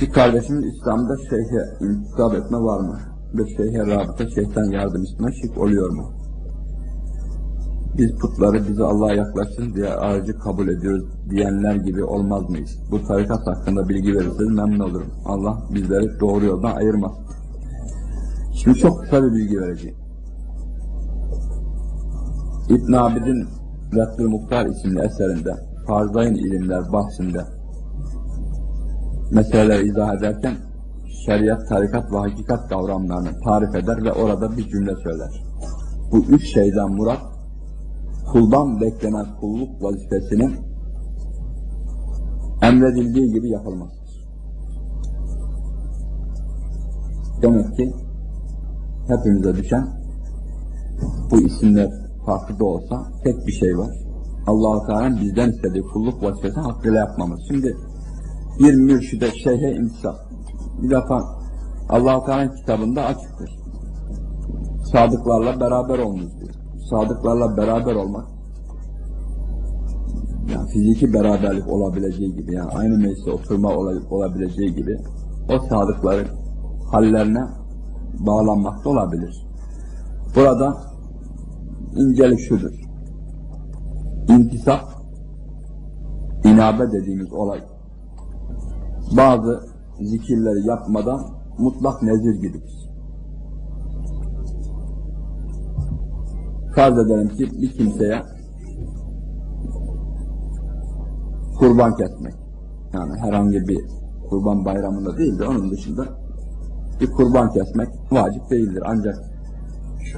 Bir kardeşimiz İslam'da şeyhe intisap etme var mı? Bir şeyhe rabıta şeytan yardım isteme şirk oluyor mu? Biz putları bizi Allah'a yaklaşsın diye aracı kabul ediyoruz diyenler gibi olmaz mıyız? Bu tarikat hakkında bilgi verirseniz memnun olurum. Allah bizleri doğru yoldan ayırmasın. Şimdi çok kısa bir bilgi vereceğim. İbn Abidin Reddül Muhtar isimli eserinde Farzayın ilimler bahsinde meseleleri izah ederken şeriat, tarikat ve hakikat kavramlarını tarif eder ve orada bir cümle söyler. Bu üç şeyden murat kuldan beklenen kulluk vazifesinin emredildiği gibi yapılmasıdır. Demek ki hepimize düşen bu isimler farklı da olsa tek bir şey var. Allah-u Teala'nın bizden istediği kulluk vazifesini hakkıyla yapmamız. Şimdi bir mürşide, şeyhe intisap. Bir defa Allah-u Teala'nın kitabında açıktır. Sadıklarla beraber olunuz diyor. Sadıklarla beraber olmak yani fiziki beraberlik olabileceği gibi yani aynı mecliste oturma ola- olabileceği gibi o sadıkların hallerine bağlanmakta olabilir. Burada incelik şudur. İntisap, inabe dediğimiz olay bazı zikirleri yapmadan mutlak nezir gibidir. Farz edelim ki bir kimseye kurban kesmek. Yani herhangi bir kurban bayramında değil de onun dışında bir kurban kesmek vacip değildir. Ancak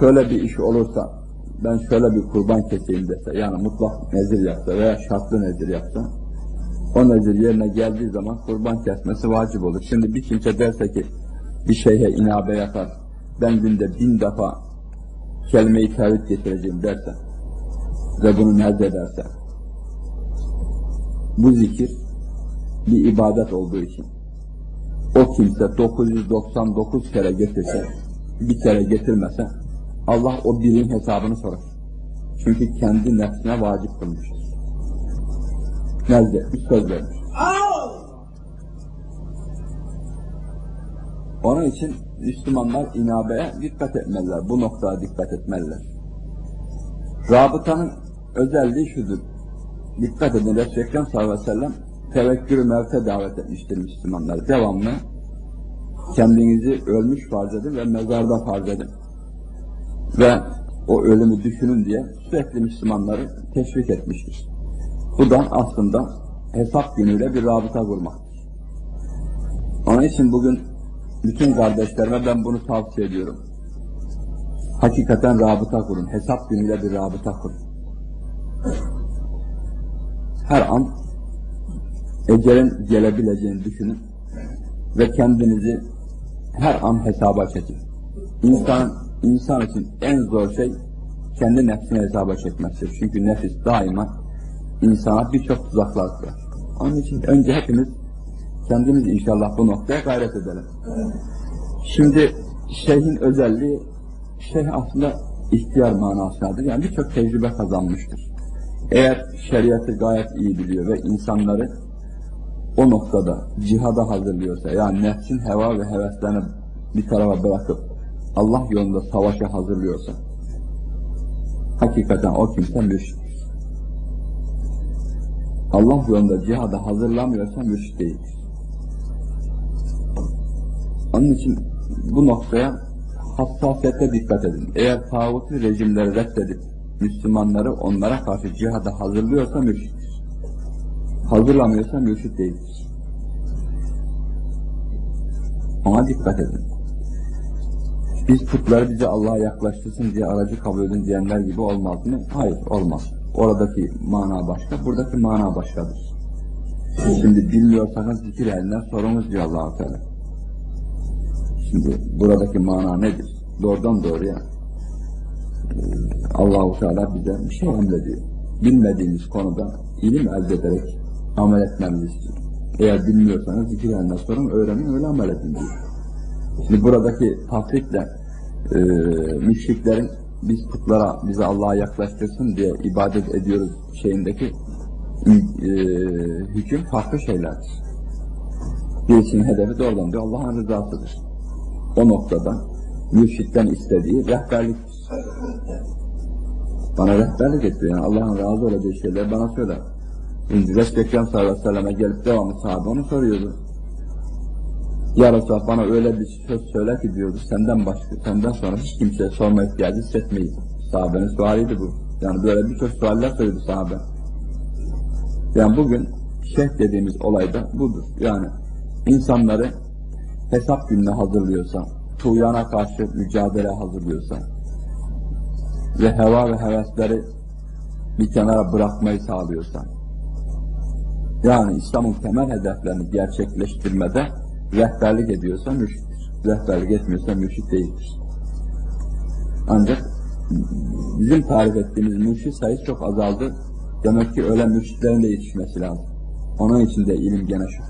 şöyle bir iş olursa ben şöyle bir kurban keseyim dese yani mutlak nezir yapsa veya şartlı nezir yapsa o nezir yerine geldiği zaman kurban kesmesi vacip olur. Şimdi bir kimse derse ki bir şeyhe inabe yapar ben günde bin defa kelime-i tevhid getireceğim derse ve bunu nerede ederse bu zikir bir ibadet olduğu için o kimse 999 kere getirse bir kere getirmese Allah o birin hesabını sorar. Çünkü kendi nefsine vacip kılmıştır. Bir söz vermiş. Onun için Müslümanlar inabeye dikkat etmeliler. Bu noktaya dikkat etmeliler. Rabıtanın özelliği şudur. Dikkat edin Resulü Ekrem sallallahu aleyhi ve sellem tevekkül mevte davet etmiştir Müslümanlar. Devamlı kendinizi ölmüş farz edin ve mezarda farz edin. Ve o ölümü düşünün diye sürekli Müslümanları teşvik etmiştir. Bu da aslında hesap günüyle bir rabıta kurmaktır. Onun için bugün bütün kardeşlerime ben bunu tavsiye ediyorum. Hakikaten rabıta kurun. Hesap günüyle bir rabıta kurun. Her an ecelin gelebileceğini düşünün ve kendinizi her an hesaba çekin. İnsan, insan için en zor şey kendi nefsini hesaba çekmektir. Çünkü nefis daima insana birçok tuzaklar kurar. Onun için önce hepimiz kendimiz inşallah bu noktaya gayret edelim. Şimdi şeyhin özelliği, şeyh aslında ihtiyar manasındadır. Yani birçok tecrübe kazanmıştır. Eğer şeriatı gayet iyi biliyor ve insanları o noktada cihada hazırlıyorsa, yani nefsin heva ve heveslerini bir tarafa bırakıp Allah yolunda savaşa hazırlıyorsa, hakikaten o kimse mürşittir. Allah yolunda cihada hazırlamıyorsa mürşit değildir. Onun için bu noktaya hassasiyete dikkat edin. Eğer tağutlu rejimleri reddedip Müslümanları onlara karşı cihada hazırlıyorsa mürşittir. Hazırlamıyorsa mürşit değildir. Ona dikkat edin. Biz putları bizi Allah'a yaklaştırsın diye aracı kabul edin diyenler gibi olmaz mı? Hayır, olmaz. Oradaki mana başka, buradaki mana başkadır. Şimdi bilmiyorsanız zikir elinden sorunuz diyor allah Teala. Şimdi buradaki mana nedir? Doğrudan doğruya Allahu Teala bize bir şey emrediyor. Bilmediğimiz konuda ilim elde ederek amel etmemizi istiyor. Eğer bilmiyorsanız zikir elinden sorun, öğrenin, öyle amel edin diyor. Şimdi buradaki tahritle e, müşriklerin biz putlara bizi Allah'a yaklaştırsın diye ibadet ediyoruz şeyindeki e, hüküm farklı şeylerdir. Birisinin hedefi doğrudan diyor Allah'ın rızasıdır. O noktada mürşitten istediği rehberliktir. Bana rehberlik etti. Yani Allah'ın razı olacağı şeyler bana söyler. Şimdi Resul-i Ekrem sallallahu aleyhi ve selleme gelip devamlı sahabe onu soruyordu. Ya Resulallah bana öyle bir söz söyle ki diyordu, senden başka, senden sonra hiç kimseye sorma ihtiyacı hissetmeyiz. Sahabenin sualiydi bu. Yani böyle birçok sualler söyledi sahabe. Yani bugün şeyh dediğimiz olay da budur. Yani insanları hesap gününe hazırlıyorsa, tuğyana karşı mücadele hazırlıyorsa ve heva ve hevesleri bir kenara bırakmayı sağlıyorsa, yani İslam'ın temel hedeflerini gerçekleştirmede rehberlik ediyorsa mürşittir. Rehberlik etmiyorsa mürşit değildir. Ancak bizim tarif ettiğimiz mürşit sayısı çok azaldı. Demek ki öyle mürşitlerin de yetişmesi lazım. Onun için de ilim gene şu.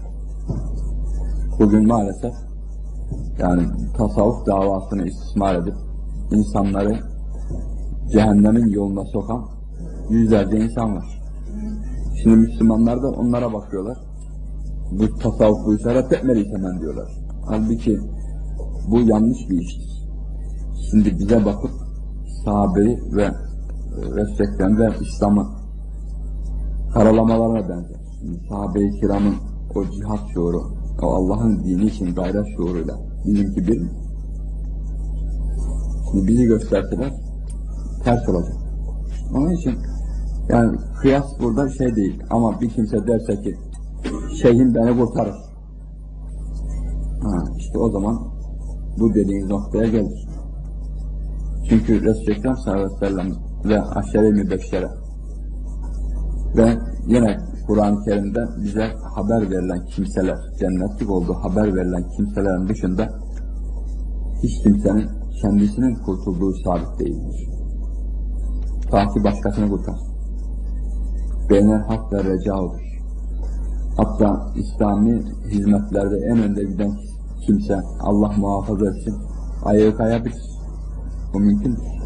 Bugün maalesef yani tasavvuf davasını istismar edip insanları cehennemin yoluna sokan yüzlerce insan var. Şimdi Müslümanlar da onlara bakıyorlar. Bu tasavvuf bu işaret etmeliyiz hemen diyorlar. Halbuki bu yanlış bir iştir. Şimdi bize bakıp sahabeyi ve e, Resulü ve İslam'ı karalamalarına benzer. Şimdi sahabe-i kiramın o cihat şuuru, o Allah'ın dini için gayret şuuruyla bizimki bir? Şimdi bizi gösterseler ters olacak. Onun için yani kıyas burada şey değil ama bir kimse derse ki şeyhim beni kurtarır. Ha, işte o zaman bu dediğiniz noktaya gelir. Çünkü Resul-i Ekrem sallallahu aleyhi ve sellem ve aşere-i mübeşşere ve yine Kur'an-ı Kerim'de bize haber verilen kimseler, cennetlik olduğu haber verilen kimselerin dışında hiç kimsenin kendisinin kurtulduğu sabit değildir. Ta ki başkasını kurtar. Beynel hak ve recaudur. Hatta İslami hizmetlerde en önde giden kimse Allah muhafaza etsin ayağı kayabilir. Bu mümkündür.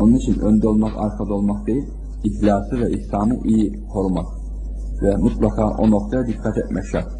Onun için önde olmak, arkada olmak değil, ihlası ve ihsanı iyi korumak ve mutlaka o noktaya dikkat etmek şart.